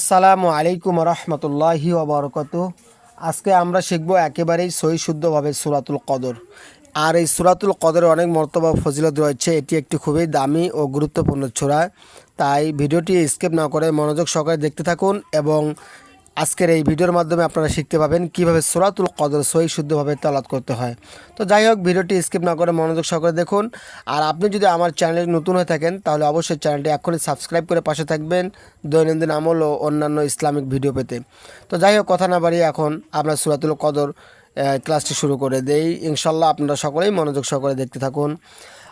আসসালামু আলাইকুম রহমতুল্লাহি ওবরকত আজকে আমরা শিখব একেবারেই সহি শুদ্ধভাবে সুরাতুল কদর। আর এই সুরাতুল কদরের অনেক মর্তবা ফজিলত রয়েছে, এটি একটি খুবই দামি ও গুরুত্বপূর্ণ ছোড়া তাই ভিডিওটি স্কেপ না করে মনোযোগ সহকারে দেখতে থাকুন এবং আজকের এই ভিডিওর মাধ্যমে আপনারা শিখতে পাবেন কীভাবে সুরাতুল কদর সহি শুদ্ধভাবে তালাত করতে হয়। তো যাই হোক, ভিডিওটি স্কিপ না করে মনোযোগ সহকারে দেখুন। আর আপনি যদি আমার চ্যানেলে নতুন হয়ে থাকেন, তাহলে অবশ্যই চ্যানেলটি এখনই সাবস্ক্রাইব করে পাশে থাকবেন দৈনন্দিন আমল ও অন্যান্য ইসলামিক ভিডিও পেতে। তো যাই হোক, কথা না বাড়িয়ে এখন আমরা সুরাতুল কদর ক্লাসটি শুরু করে দেই। ইনশাল্লাহ আপনারা সকলেই মনোযোগ সহকারে দেখতে থাকুন।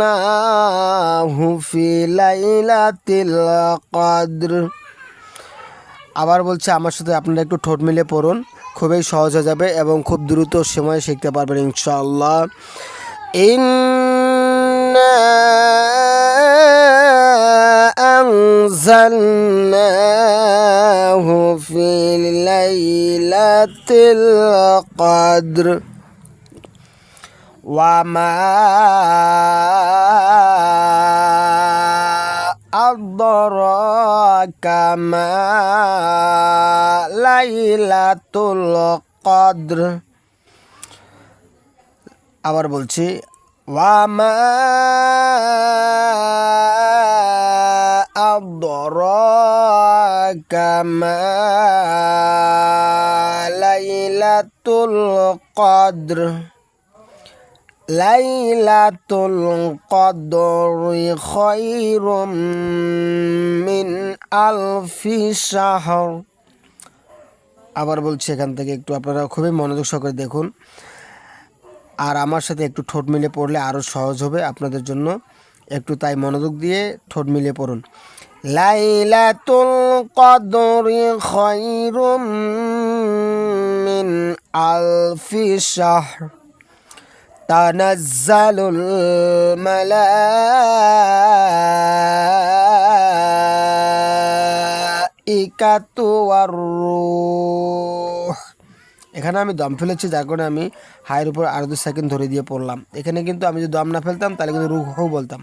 আনজালনাহু ফি লাইলাতিল কদর আবার বলছে, আমার সাথে আপনারা একটু ঠোঁট মিলে পড়ুন। খুবই সহজ হয়ে যাবে এবং খুব দ্রুত সময় শিখতে পারবেন ইনশাআল্লাহ। ইন্না আনজালনাহু ফি লাইলাতিল কদর। وما أدراك ما ليلة القدر আবার বলছি ওয়ামা আদরাকা মা লাইলাতুল কদর লাইলাতুল কদরি খায়রুম মিন আলফি শাহর। আবার বলছি এখান থেকে একটু আপনারা খুবই মনোযোগ সহকারে দেখুন। আর আমার সাথে একটু ঠোঁট মিলে পড়লে আরও সহজ হবে আপনাদের জন্য। একটু তাই মনোযোগ দিয়ে ঠোঁট মিলে পড়ুন। লাইলাতুল কদরি খায়রুম মিন আলফি শাহর। تنزل الملائكة والروح এখানে আমি দম ফেলেছি যার কারণে আমি হায়ের উপর আরো দু সেকেন্ড ধরে দিয়ে পড়লাম এখানে কিন্তু আমি যদি দম না ফেলতাম তাহলে কিন্তু রুহ বলতাম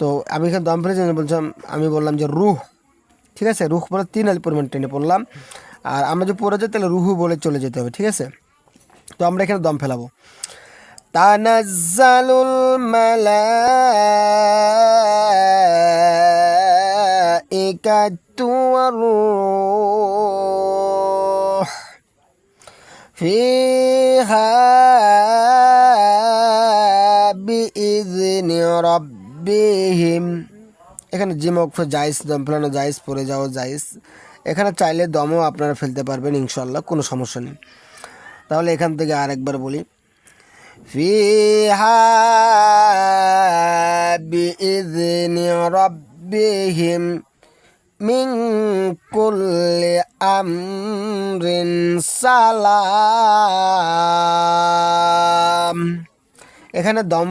তো আমি এখানে দম ফেলেছি আমি বলছিলাম আমি বললাম যে রুহ ঠিক আছে রুহ বলে তিন আলি পরিমাণ টেনে পড়লাম আর আমরা যদি পড়ে যাই তাহলে রুহু বলে চলে যেতে হবে ঠিক আছে তো আমরা এখানে দম ফেলাবো تنزل الملائكة والروح فيها بإذن ربهم এখানে জিম অক্ষ জাইস দম ফেলানো জাইস পরে যাওয়া জাইস এখানে চাইলে দমও আপনারা ফেলতে পারবেন ইনশাল্লাহ কোনো সমস্যা নেই তাহলে এখান থেকে আরেকবার বলি فيها بإذن ربهم من كل أمر সালাম এখানে দম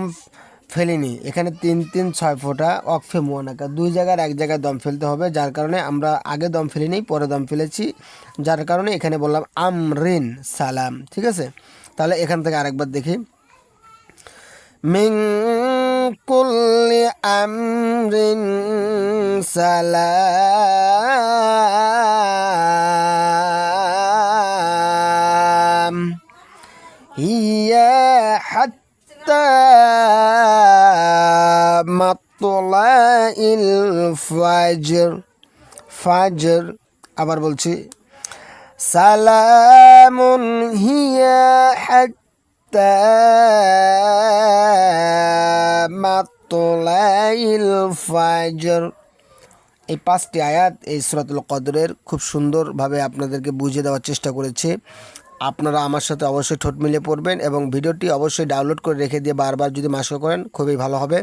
ফেলিনি এখানে তিন তিন ছয় ফোঁটা অকফে মোয়ানাকা দুই জায়গার এক জায়গায় দম ফেলতে হবে যার কারণে আমরা আগে দম ফেলিনি পরে দম ফেলেছি যার কারণে এখানে বললাম আমরিন সালাম ঠিক আছে তাহলে এখান থেকে আরেকবার দেখি من كل أمر سلام هي حتى مطلع الفجر فجر আবার বলছি সালামুন হিয়া ফাজর এই পাঁচটি আয়াত এই সুরাতুল কদরের খুব সুন্দরভাবে আপনাদেরকে বুঝিয়ে দেওয়ার চেষ্টা করেছে। আপনারা আমার সাথে অবশ্যই ঠোঁট মিলে পড়বেন এবং ভিডিওটি অবশ্যই ডাউনলোড করে রেখে দিয়ে বারবার যদি মাস্ক করেন, খুবই ভালো হবে।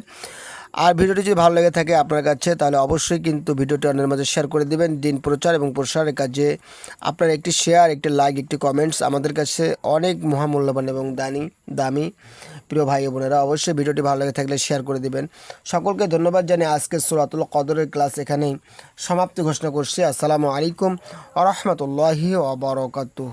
আর ভিডিওটি যদি ভালো লেগে থাকে আপনার কাছে, তাহলে অবশ্যই কিন্তু ভিডিওটি অন্যের মাঝে শেয়ার করে দিবেন। দিন প্রচার এবং প্রসারের কাজে আপনার একটি শেয়ার একটি লাইক একটি কমেন্টস আমাদের কাছে অনেক মহামূল্যবান এবং দানি, দামি। প্রিয় ভাই বোনেরা, অবশ্যই ভিডিওটি ভালো লেগে থাকলে শেয়ার করে দিবেন। সকলকে ধন্যবাদ জানিয়ে আজকের সুরাতুল কদরের ক্লাস এখানেই সমাপ্তি ঘোষণা করছি। আসসালামু আলাইকুম আ রহমতুল্লাহি ওবরকাতুহ